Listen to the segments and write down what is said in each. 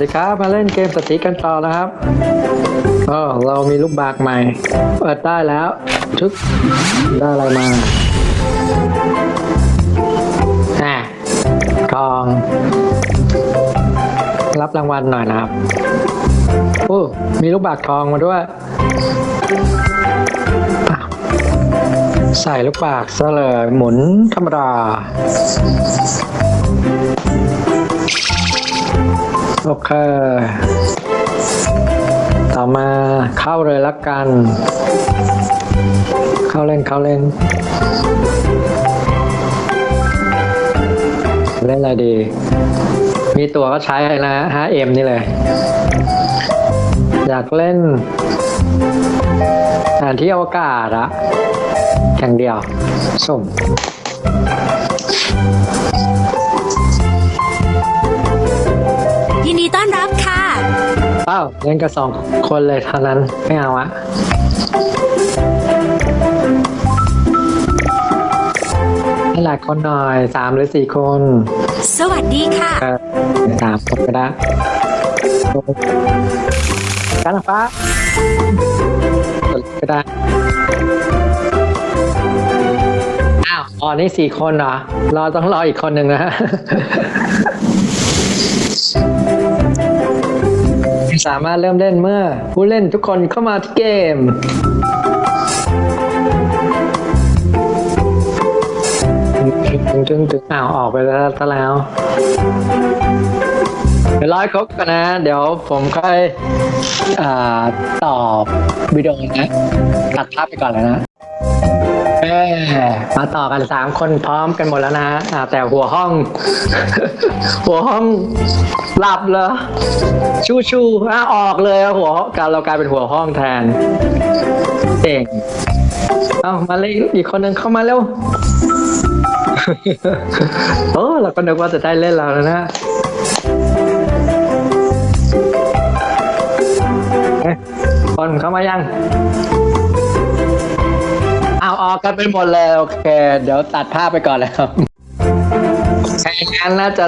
ดีครับมาเล่นเกมสติกันต่อนะครับอ๋อเรามีลูกบากใหม่ เปิดได้แล้วทึกได้อะไรมาอะทอง รับรางวัลหน่อยนะครับโอ้มีลูกบากทองมาด้วยอะใส่ลูกบากซะเลยหมุนธรรมดา โอเค ต่อมาเข้าเลยละกัน เข้าเล่นเข้าเล่น เล่นอะไรดี มีตัวก็ใช้นะ 5M นี่เลย อยากเล่นแผนที่อวกาศอะแข่งเดียวสุ่ม ยินดีต้อนรับค่ะเอ้าเล่นกับสองคนเลยเท่านั้นไม่เอาอะให้หลายคนหน่อยสามหรือสี่คนสวัสดีค่ะ เออสามคนก็ได้กันฟ้าก็ได้อ้าวอ๋อนี่สี่คนเหรอรอต้องรออีกคนหนึ่งนะ สามารถเริ่มเล่นเมื่อ ผู้เล่นทุกคนเข้ามาที่เกมตึงตึงตึงอ้าวออกไปแล้วซะแล้วเดี๋ยวร้อยครบกันนะ เดี๋ยวผมค่อยอตอบวิดีโอนะ ตัดภาพไปก่อนเลยนะ มาต่อกันสามคนพร้อมกันหมดแล้วนะอ่าแต่หัวห้อง หัวห้องหลับเหรอชูชูอะออกเลยอะหัวการเรากลายเป็นหัวห้องแทนเจ๋งเอามาเลยอีกคนหนึ่งเข้ามาเร็วโอ้เราก็นึกว่าจะได้เล่นแล้วนะเอ๊ะคนเข้ามายัง เอาออกกันไปหมดเลยโอเค เดี๋ยวตัดภาพไปก่อนแล้วแข่งงานน่าจะ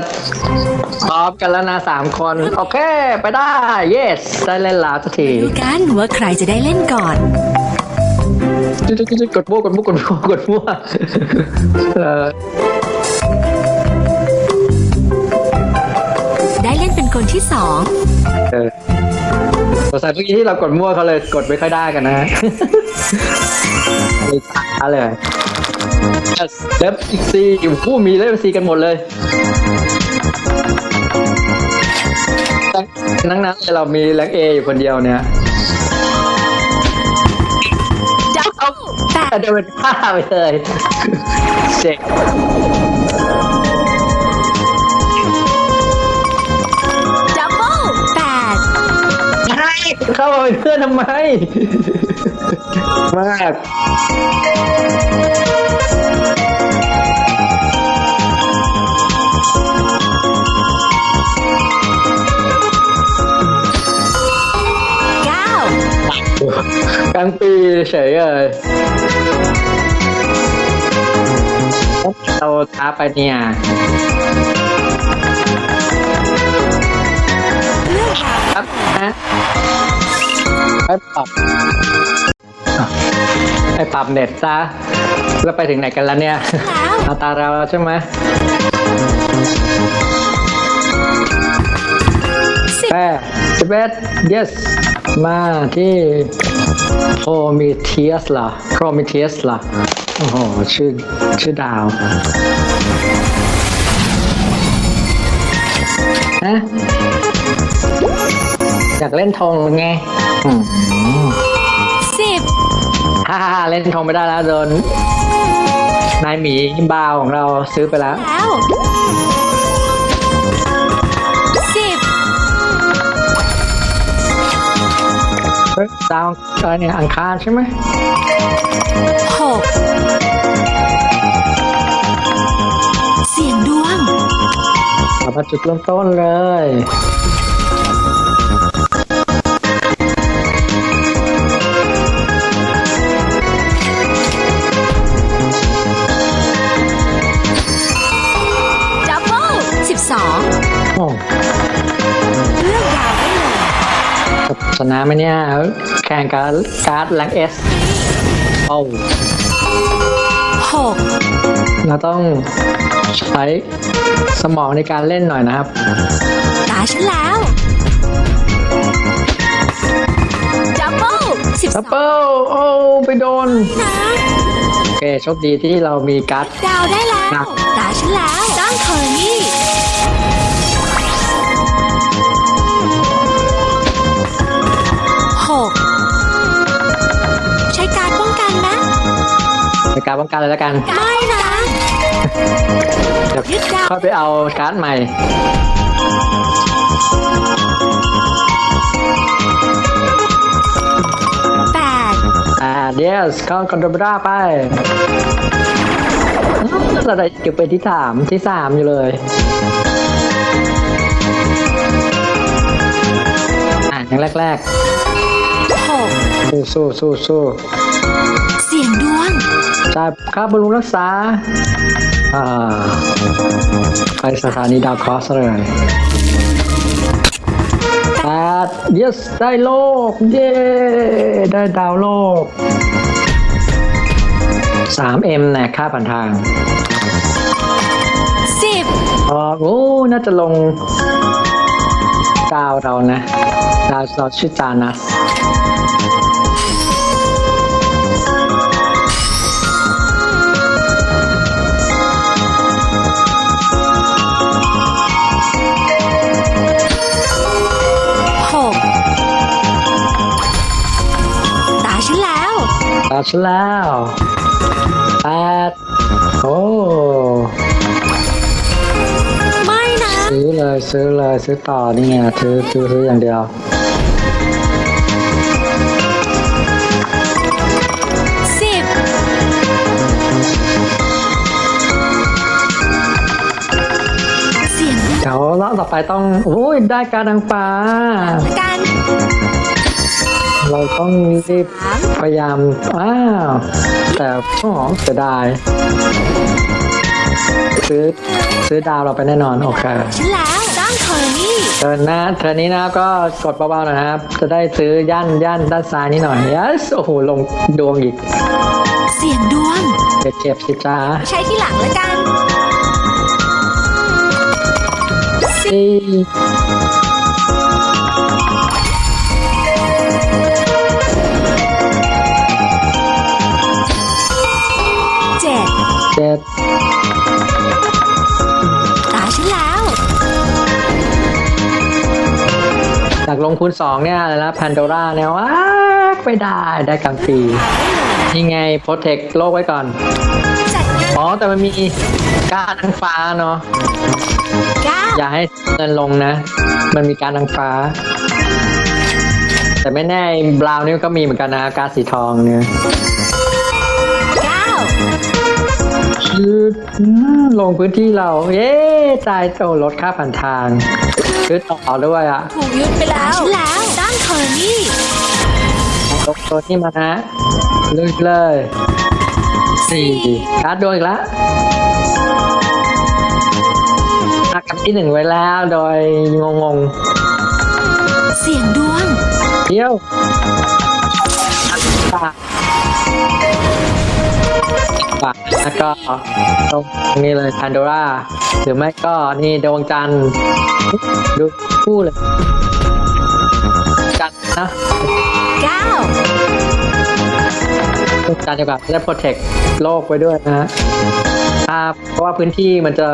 พร้อมกันแล้วนะสามคน โอเค ไปได้ yes ได้เล่นแล้วสักทีดูกันว่าใครจะได้เล่นก่อนจุดจุดจุดกดมั่วกดมั่วกดมั่วกดมั่วเออได้เล่นเป็นคนที่สองเออสงสัยเมื่อกี้ที่เรากดมั่วเขาเลยกดไม่ค่อยได้กันนะ เลยช้าเลยเล็บอีกซีผู้มีเล็บซีกันหมดเลยนั่งนั้นๆเรามีแรงเออยู่คนเดียวเนี่ยดับเบิลแปดเดินผ้าไปเลยเจ็กดับเบิลแปดเข้ามาเป็นเพื่อนทำไม มากเก้ากลางปีเฉยเลยเราท้าไปเนี่ยเลือกค่ะครับนะไปปรับอะ ไปปรับเน็ตซะ แล้วไปถึงไหนกันแล้วเนี่ยแล้วเอาตาเราแล้วใช่ไหมสิบแปดสิบเอ็ด yes มาที่โพมิเทียสล่ะโพมิเทียสล่ะโอ้โห ชื่อ ชื่อดาวฮะอยากเล่นธงหรือไง อืมสิบ ฮ่าฮ่าเล่นธงไม่ได้แล้วโดนนายหมีบาวของเราซื้อไปแล้วแล้วสิบเฮ้ยดาวอะไรเนี่ยอังคารใช่ไหมหกเสียงดวงกลับมาจุดเริ่มต้นเลย นะไหมเนี่ย แข่งกับการ์ดแลงเอสโอ้หกเราต้องใช้สมองในการเล่นหน่อยนะครับ ตาฉันแล้วดับเบิลสิบสซัอปงเปิลโอ้ไปโดน นะโอเคโชคดีที่เรามีการ์ด ดาวได้แล้ครัวบตาฉันแล้ว ในการป้องกันเลยแล้วกันไม่นะเดี๋ยวยึดดาวค่อยไปเอาการ์ดใหม่แปดอ่าเดสเข้าคอนโดบราไปอื้อเราได้เก็บไปที่สามที่สามอยู่เลยอ่าอย่างแรกหกๆสู้สู้สู้สู้เสียงดวง จ่ายค่าบำรุงรักษาอ่าไปสถานีดาวคอสเลยแปด yes ได้โลก เย้ ได้ดาวโลก 3M นะค่าผ่านทางสิบอ๋อโอ้ น่าจะลงดาวเรานะ ดาวเราชื่อจานัส ดาวฉันแล้วแปดโอ้ไม่นะ ซื้อเลยซื้อเลยซื้อต่อนี่ไงซื้อซื้อซื้ออย่างเดียวสิบเสียงดวงเดี๋ยวรอบต่อไปต้องโอ้ยได้การดังฟ้ากันเราต้องรีบสาม พยายามอ้าวแต่อ๋อเสียดาย ซื้อซื้อดาวเราไปแน่นอน โอเคฉันแล้วตั้งเธอนี่เทิร์นนะเทิร์นนี้นะครับก็กดเบาๆหน่อยนะครับ จะได้ซื้อย่านย่านด้านซ้ายนี้หน่อย yes โอ้โห ลงดวงอีก เสียงดวงเจ็บเจ็บสิจ้าใช้ที่หลังแล้วกันสี่ เจ็ดตาฉันแล้ว จากลงคูณสองเนี่ยอะไรนะแพนโดราเนี่ยว้าไม่ได้ได้กลางปีนี่ไงโปรเทคโลกไว้ก่อนจัดงานอ๋อ แต่มันมีการทางฟ้าเนาะเก้าอย่าให้เงินลงนะ มันมีการทางฟ้า แต่ไม่แน่บราวนี่ก็มีเหมือนกันนะ การสีทองเนี่ย ลงพื้นที่เรา เย้จ่ายโอ้ลดค่าผ่านทางซื้อต่อด้วยอะถูกยึดไปแล้วฉันแล้วตั้งเธอนี่ลงตัวนี้มานะลุยเลยสี่การ์ดดวงอีกแล้วอักกับที่หนึ่งไว้แล้วโดยงงงเสียงดวงๆเที่ยวปา กปากแล้วก็ตรงนี้เลยพันโดราหรือไม่ก็นี่ดวงจันทร์ดูคู่เลย จันทร์นะเก้าดวงจันทร์เดียวกับได้โปรเทคโลกไว้ด้วยนะฮะอ่าเพราะว่าพื้นที่มันจะ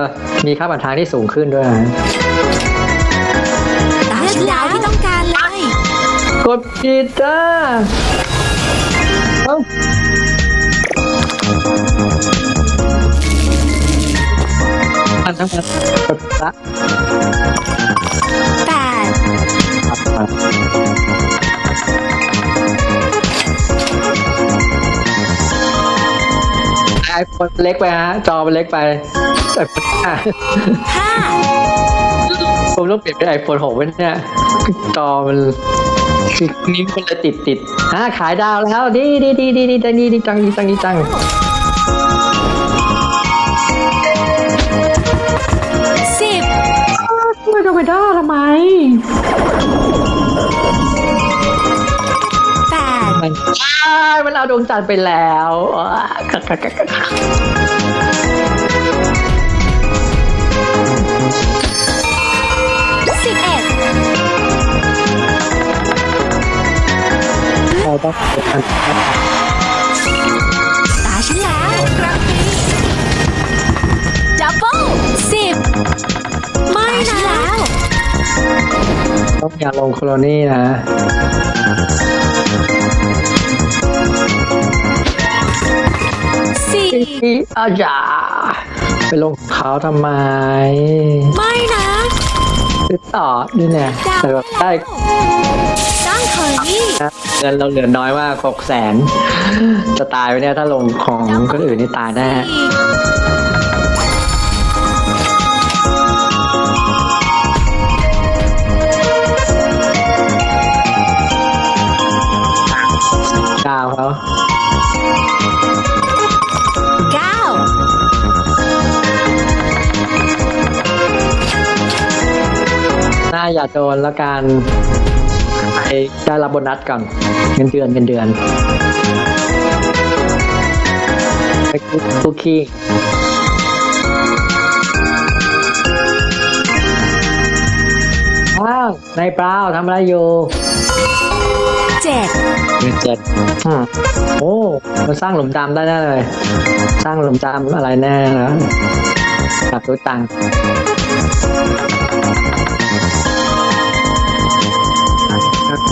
มีค่าผ่านทางที่สูงขึ้นด้วยนะตาฉันแล้วที่ต้องการเลย กดผิดจ้าเอ้า มันต้อไอโฟนเล็กไปฮะ จอมันเล็กไปแต่ห้าผมต้องเปลี่ยนเป็นไอโฟนหกไว้เนี่ย จอมันนิ้วมันละติดติดฮะขายดาวแล้วดีดีดีดีดีดีดีดีจังดีจังดีจัง แปดใช่มันเอาดวงจันทร์ไปแล้วสิบเอ็ดเาต้องาฉันแล้วครับงนี้ดับเบิลสิบไม่นะ ต้องอย่าลงโคโลนี่นะ สี่อีอาจ่าไปลงเขาทำไมไม่นะซื้อต่อนี่เนี่ยดาวแต่แบบได้สร้างเคอรี่นะเงินเราเหลือน้อยมากหกแสนจะตายไปเนี่ยถ้าลงของคนอื่นนี่ตายแน่ สี่ ดาวเขาเก้าหน้าอย่าโดนแล้วกันไปได้รับโบนัสก่อนเงินเดือนเงินเดือนไปคุกกี้ว้าวนายเปล่าทำอะไรอยู่เจ็ดเงินเจ็ดอืมโอ้มันสร้างหลุมดำได้แน่เลย สร้างหลุมดำอะไรแน่แล้วกับรู้ตังค์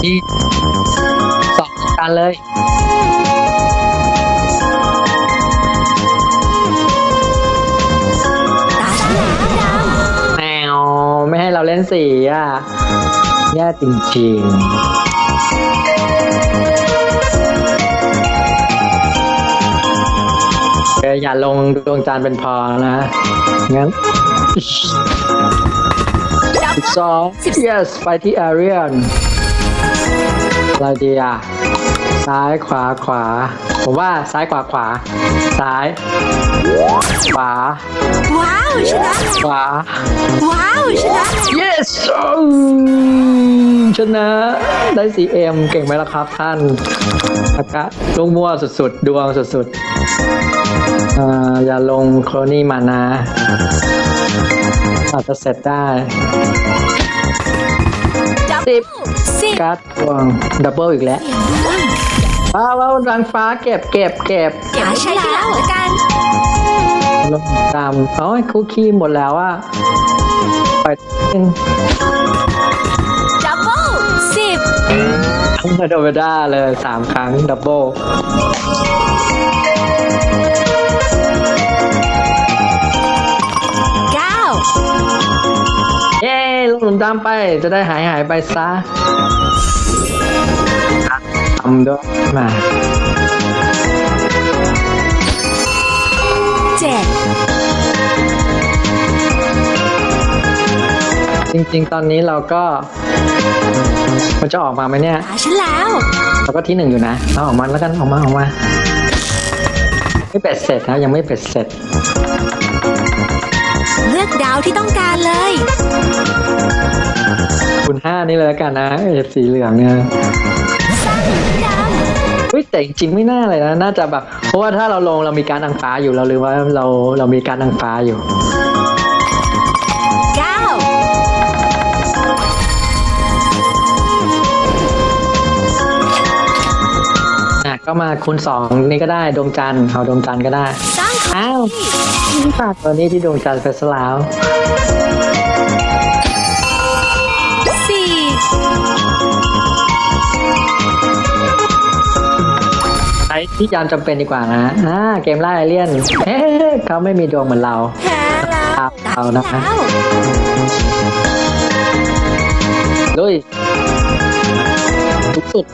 ที่สองกันเลยตาฉันแล้วดาวแมวไม่ให้เราเล่นสีอะแย่จริงๆเอออย่าลงดวงจันทร์เป็นพอนะ งั้นดับสิบสอง yes ไปที่ Arian อะไรดีอะ ซ้ายขวาขวา ผมว่าซ้ายขวาขวา ซ้าย ขวา ว้าวชนะขวา ว้าวชนะ yes อืมชนะ ได้ 4M เก่งไหมล่ะครับท่านอากาศลงมั่วสุดๆ ดวงสุดๆอ่าอย่าลงโครนี่มานะ อาจจะเสร็จได้ดับ สิบสิบการ์ดดวงดับเบิลอีกแล้วเสียงดวงว้าวว้าวรังฟ้าเก็บเก็บเก็บเก็บไว้ใช้ทีหลังแล้วกันลงตามเอ้ยคุกกี้หมดแล้วอะไปนึงดับเบิลสิบทั้งโดเวด้าเลยสามครั้งดับเบิล ลงหลุมดำไป จะได้หายหายไปซะทำด้วยมาเจ็ดจริงๆ ตอนนี้เราก็ มันจะออกมาไหมเนี่ยตาฉันแล้ว เราก็ที่หนึ่งอยู่นะ เอาออกมาแล้วกันออกมาออกมา ไม่เป็ดเสร็จนะยังไม่เป็ดเสร็จ เลือกดาวที่ต้องการเลย คุณห้านี่เลยแล้วกันนะเอฟสีเหลืองเนี่ยดาวเฮ้ยแต่จริงๆไม่น่าเลยนะน่าจะแบบ เพราะว่าถ้าเราลงเรามีการอังฟ้าอยู่เราลืมว่าเราเรามีการอังฟ้าอยู่เก้าอะก็มาคูณสองนี่ก็ได้ดวงจันทร์เอาดวงจันทร์ก็ได้สร้างเคออ้าวรี่ฝากตัวนี้ที่ดวงจันทร์ไปซะแล้ว ที่ยามจำเป็นดีกว่านะอ่าเกมไล่เอเลี่ยนเฮ้เขาไม่มีดวงเหมือนเราแพ้แล้วครับตาเอาฉันนะแล้วลุยทุกสุด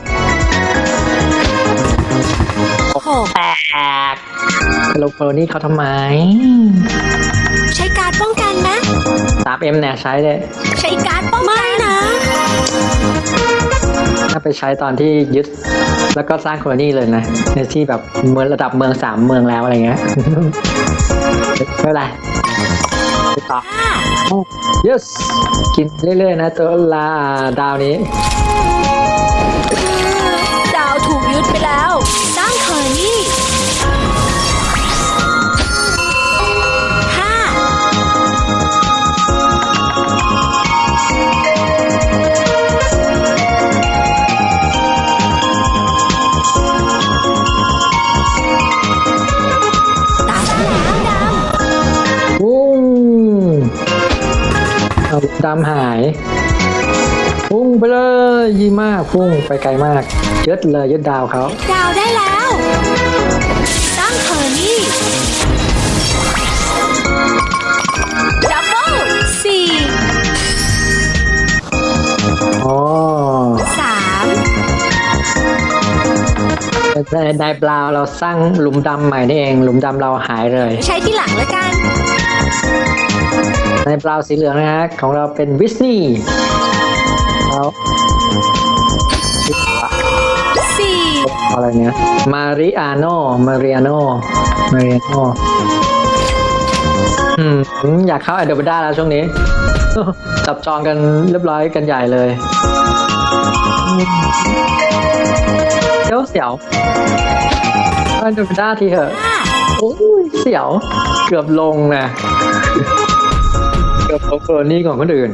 หกแตกโลโคโลนี่เขาทำไม ใช้การดป้องกันนะสามเอ็มเนี่ยใช้เลยใช้การดป้องกันไม่นะ ถ้าไปใช้ตอนที่ยึด แล้วก็สร้างโคโลนี่เลยนะ ในที่แบบเมืองระดับเมืองสามเมืองแล้วอะไรเงี้ยไม่เป็นไรไปต่อห้า yes กินเรื่อยๆนะตัวลาดาวนี้ ไปเลยยี่มากพุ่งไปไกลมากยึดเลยยึดดาวเขาดาวได้แล้ว ตั้งเทอร์นี่ดับเบิลสี่อ๋อสามในในบราวเราสร้างหลุมดำใหม่นี่เอง หลุมดำเราหายเลย ใช้ที่หลังแล้วกัน ในบราวสีเหลืองนะฮะของเราเป็นวิสนีย์แล้วสี่อะไรเนี้ยมาริอาโนมาริอาโนมาริอาโนอืมอยากเข้าแอนเดอร์บด้าแล้วช่วงนี้ จับจองกันเรียบร้อยกันใหญ่เลยเดี๋ยวเสียวแอนเดอร์บด้าทีเถอะห้าโอ้ยเสียวเกือบลงนะ เกือบลงโคลนี่ของคนอื่น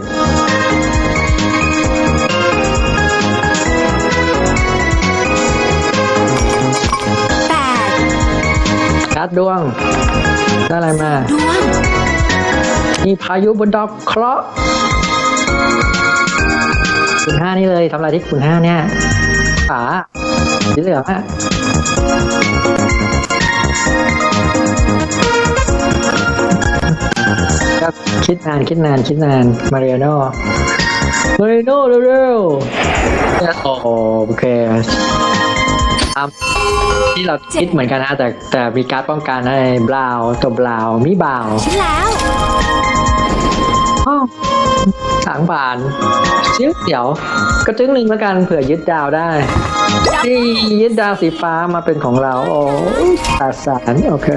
แปดการ์ดดวงได้อะไรมา ดวง มีพายุบนดอกเคราะห์คุณห้านี่เลยทำอะไรที่คุณห้าเนี่ยขาสีเหลืองอะ ก็คิดนานคิดนานคิดนานมาเรียโน่มาเรียโน่เร็วๆเนี่ยโอโอเคตามที่เราคิดเหมือนกันนะแต่แต่มีการดป้องกันในบราวน์ตัวบราวน์มีบราวน์ชิ้นแล้วอ้าวสางผ่านเสียวเสียว ก็จึงหนึ่งแล้วกันเผื่อยึดดาวได้ ที่ยึดดาวสีฟ้ามาเป็นของเราโอ้ตาสารโอเค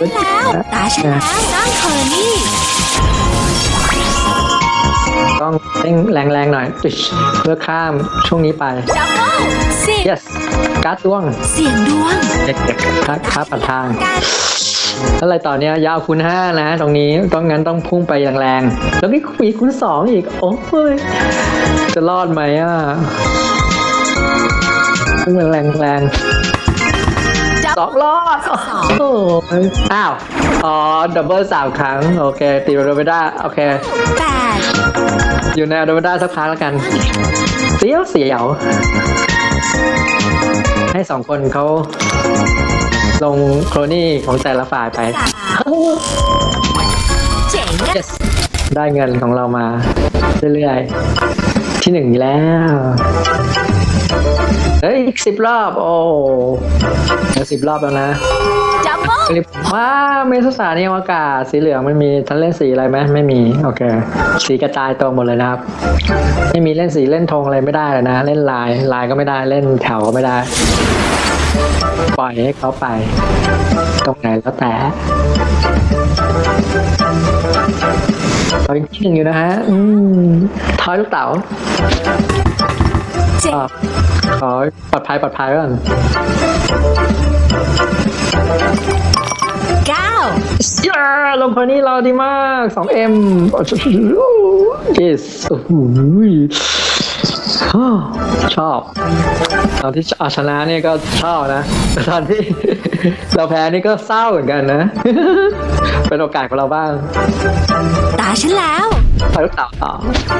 ยึดดาวได้แล้วตาฉันแล้วตั้งเทอร์นี่ต้องเร่งแรงๆหน่อยอิ๊ชเพื่อข้ามช่วงนี้ไปดับเบิลสิบ yes การ์ดดวง เสียงดวงเด็กๆครับครับปัดทางการอะไรต่อเนี้ยยาวคูณห้านะ ตรงนี้ต้องงั้นต้องพุ่งไปแรงๆแล้วนี่มีคูณสองอีก โอ้ยจะรอดไหมอะ พุ่งแรงๆแรงดับสองรอดโอ้ยอ้าว อ๋อ ดับเบิลสามครั้ง โอเค ตีโรเบด้า โอเค แปดอยู่ในโรเบด้าสักครั้งแล้วกันเสียวเสียว ให้สองคนเขาลงโครนี่ของแต่ละฝ่ายไป สามเจ๋งอะ yes ได้เงินของเรามาเรื่อยๆ ที่หนึ่งอีกแล้ว เฮ้ยอีกสิบรอบ โอ้แล้วสิบรอบแล้วนะดับเบิลรีบว้าเมษสานี่อวกาศสีเหลืองมันมีทั้งเล่นสีอะไรไหมไม่มี โอเค สีกระจายตัวหมดเลยนะครับ ไม่มีเล่นสีเล่นธงอะไรไม่ได้เลยนะ เล่นลายลายก็ไม่ได้เล่นแถวก็ไม่ได้ ปล่อยให้เขาไป ตรงไหนแล้วแต่เรายังที่หนึ่งอยู่นะฮะ อืมทอยลูกเต๋า เจ็ดอะขอปลอดภัยปลอดภัยก่อนเก้าย้าลงคนนี้เราดีมาก 2M yes โอ้โหชอบ ตอนที่เอาชนะเนี่ยก็ชอบนะ แต่ตอนที่เราแพ้นี่ก็เศร้าเหมือนกันนะ เป็นโอกาสของเราบ้าง ตาฉันแล้วไปลูกเต่าต่อ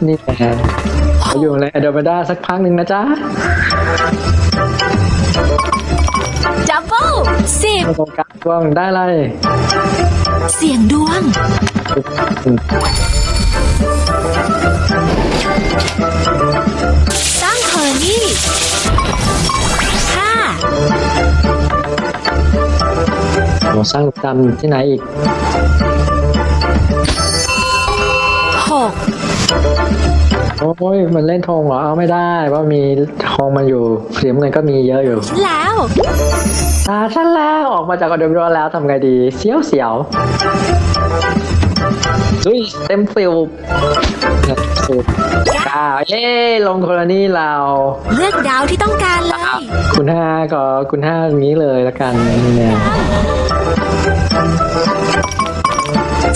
นี่แหละเรา อยู่ในอเดอร์บด้าสักพักหนึ่งนะจ๊ะดับเบิลสิบโอกาสว่างได้เลยเสียงดวงตั้งเทอร์นี่ห้าเราสร้างจำที่ไหนอีก โอ้ยมันเล่นธงเหรอเอาไม่ได้เพราะมีธงมันอยู่สีน้ำเงินก็มีเยอะอยู่ฉันแล้วตาฉันแล้วออกมาจากออเดอร์บแล้วทำไงดีเสียวเสียวดุยเต็มฟิลสุดก้าวเย้ลงโคลนี่เรา เลือกดาวที่ต้องการเลย คุณห้าก็คุณห้าอย่างนี้เลยละกันเนี่ย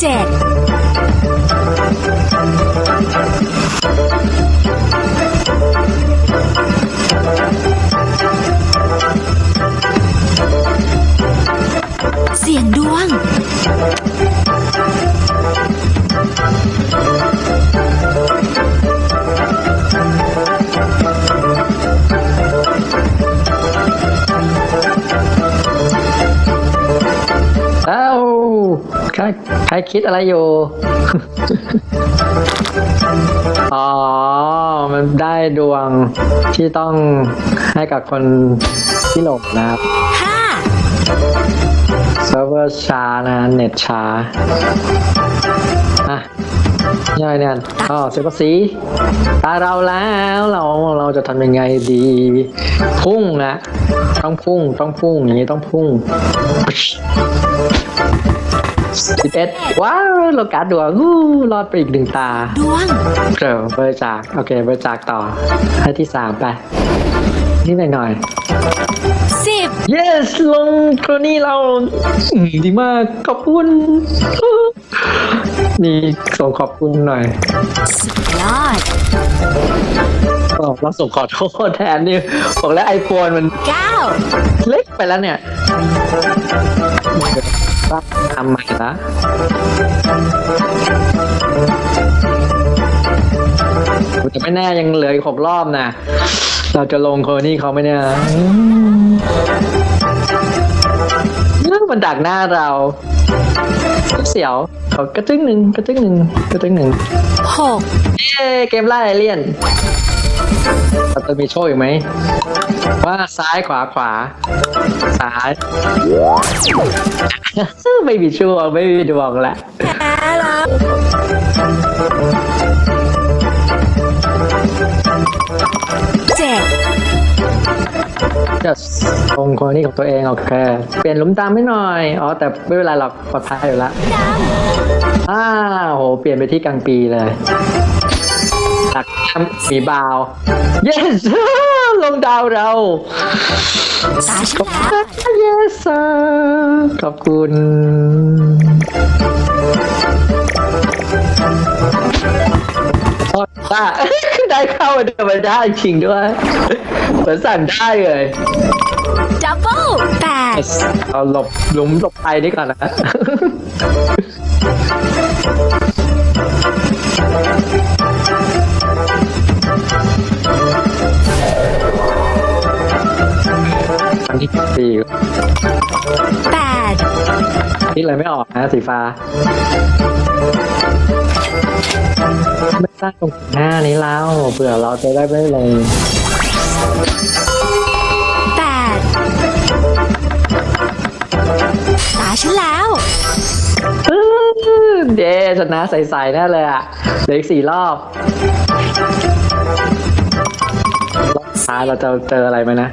เจ็ด เสียงดวง เอาใครใครคิดอะไรอยู่ อ๋อ มันได้ดวงที่ต้องให้กับคนที่หลงนะครับห้าเซิร์ฟเวอร์ช้านะเน็ตช้า อะยังไงเนี่ยอ๋อเซฟสีตาเราแล้วเราเราจะทำยังไงดี พุ่งนะ ต้องพุ่งต้องพุ่งอย่างนี้ต้องพุ่ง สิบเอ็ดว้าวเราการดดวงอู้รอดไปอีกหนึ่งตาดวงเดี๋ยวบริจาคโอเคบริจาคต่อให้ที่สามไปนี่หน่อยหน่อยสิบๆ yes ลงกรณีเราอืมดีมากขอบคุณนี่ส่งขอบคุณหน่อยสุดยอดบอกเราส่งขอโทษแทนนี่บอกแล้วไอโฟนมันเก้าเล็กไปแล้วเนี่ย ทำใหม่ละแต่ไม่แน่ยังเหลืออีกหกรอบนะเราจะลงโคนี่เขาไหมเนี่ยอืมเรื่องมันดักหน้าเราเสียวเขากระตึ้งหนึ่งกระตึ้งหนึ่งกระตึ้งหนึ่งหกเย้เกมไล่เอเลี่ยนเราจะมีโชคอีกไหม ว่าซ้ายขวาขวา ซ้าย ไม่มีโชคไม่มีดวงละแพ้แล้วเจ็ดจะลงคนนี้ของตัวเองโอเค เปลี่ยนหลุมตามให้หน่อย อ๋อ แต่ไม่เป็นไรหรอกปลอดภัยอยู่ละดอ้าวโห เปลี่ยนไปที่กลางปีเลย ตักน้ำสีบาว yes ลงดาวเราำตาฉันแล้ว yes sir ขอบคุณโอ้ได้ ได้เข้ามาเดินมาได้จริงด้วยเหมือนสั่งได้เลย ดับเบิลแปด เอาหลบหลุมหลบไปนี่ก่อนนะ ที่สี่แปดนี่อะไรไม่ออกนะสีฟ้า ไม่สร้างตรงหน้านี้แล้วเผื่อเราจะได้ไม่ลงแปดตาฉันแล้วอื้อเดชนะใสๆแน่เลยอะเหลืออีกสี่รอบรอบท้ายเราจะเจออะไรไหมนะ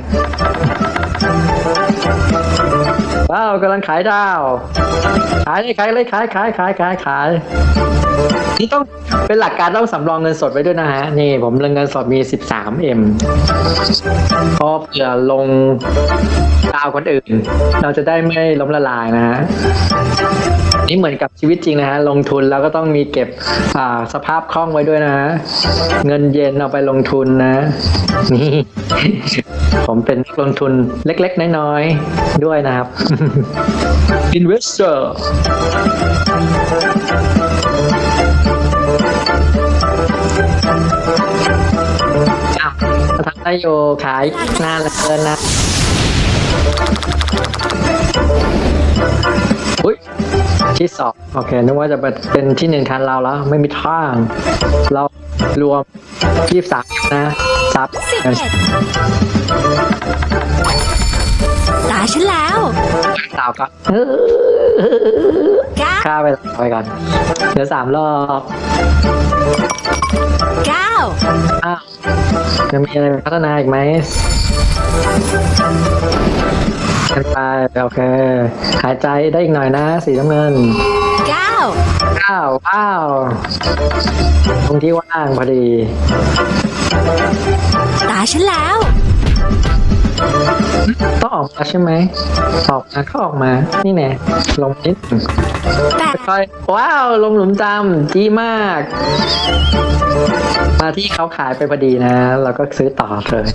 ว้าวกำลังขายดาว ขายเลยขายเลยขายขายขายขายขายนี่ต้องเป็นหลักการต้องสำรองเงินสดไว้ด้วยนะฮะ นี่ผมเงินสดมี 13M เพราะเผื่อลงดาวคนอื่น เราจะได้ไม่ล้มละลายนะฮะ นี่เหมือนกับชีวิตจริงนะฮะลงทุนแล้วก็ต้องมีเก็บอ่าสภาพคล่องไว้ด้วยนะฮะเงินเย็นเอาไปลงทุนนะนี่ผมเป็นลงทุนเล็ก ๆ น้อย ๆ ด้วยนะครับ Investor อ้าวทำได้อยู่ขายนานเหลือเกินนะ ที่สองโอเคนึกว่าจะเป็นที่หนึ่งทันเราแล้ว ไม่มีทาง เรารวมยี่สามนะซับสิบเอ็ดตาฉันแล้วสาวก็เก้าฆ่าไปไปก่อนเหลือสามรอบเก้าอ้าวจะมีอะไรพัฒนาอีกไหม กันไปโอเค หายใจได้อีกหน่อยนะ สีน้ำเงินเก้าว้าวว้าวตรงที่ว่างพอดี ตาฉันแล้ว ต้องออกมาใช่ไหม ออกมาก็ออกมา นี่แน่ลงนิดหนึ่งแปดค่อยๆว้าว ลงหลุมจำดีมาก มาที่เขาขายไปพอดีนะ เราก็ซื้อต่อเลย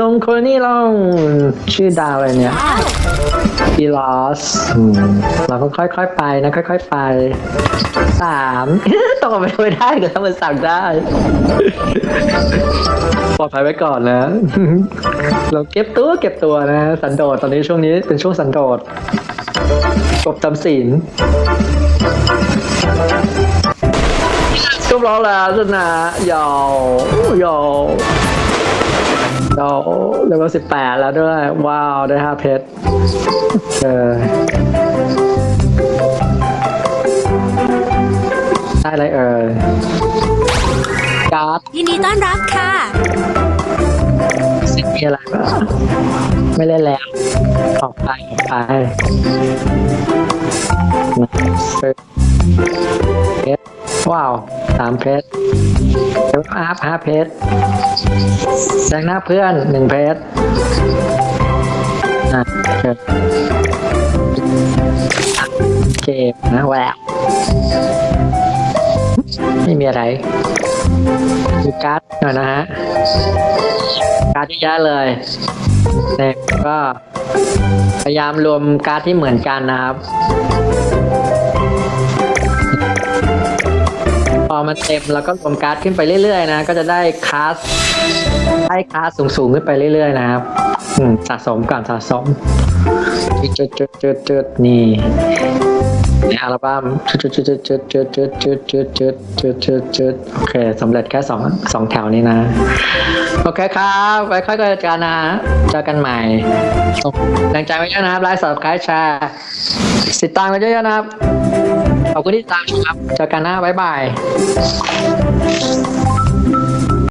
ลงคนนี้ลงชื่อดาวอะไรเนี่ยเก้าอีลอสเราก็ค่อยๆไปนะค่อยๆไปสามตกไปไม่ได้เดี๋ยวถ้ามันสั่งได้ปลอดภัยไว้ก่อนนะ เราเก็บตัวเก็บตัวนะ สันโดษตอนนี้ช่วงนี้เป็นช่วงสันโดษกบจำศีลจบแล้วแล้วชนะยาวยาว ยาวเลเวลสิบแปดแล้วด้วย ว้าว ได้ห้าเพชรเออได้อะไรเอ่ยการ์ดยินดีต้อนรับค่ะสิ่งมีอะไรบ้างไม่เล่นแล้ว ออกไปออกไปเพชร ว้าวสามเพชรเดี๋ยวอาร์ฟห้าเพชรแซงหน้าเพื่อนหนึ่งเพชรอะเก็บเก็บนะแหวกไม่มีอะไรดูการ์ดหน่อยนะฮะ การ์ดเยอะแยะเลยเนี่ยก็พยายามรวมการ์ดที่เหมือนกันนะครับ มันเต็มแล้วก็รวมการ์ดขึ้นไปเรื่อยๆนะ ก็จะได้คลาสได้คลาสสูงๆขึ้นไปเรื่อยๆนะครับอืมสะสมก่อนสะสมจุดจุดจุดจุดนี่ในอัลบั้มจุดจุดจุดจุดจุดจุดจุดจุดจุดจุดจุดจุดโอเคสำเร็จแค่สองสองแถวนี้นะ โอเคครับไว้ค่อยเจอกันนะเจอกันใหม่ส่งแรงใจไว้เยอะนะครับไลค์สับสไครต์แชร์ติดตามกันเยอะๆนะครับ ขอบคุณที่ติดตามชมครับเจอกันหนะบ๊ายบาย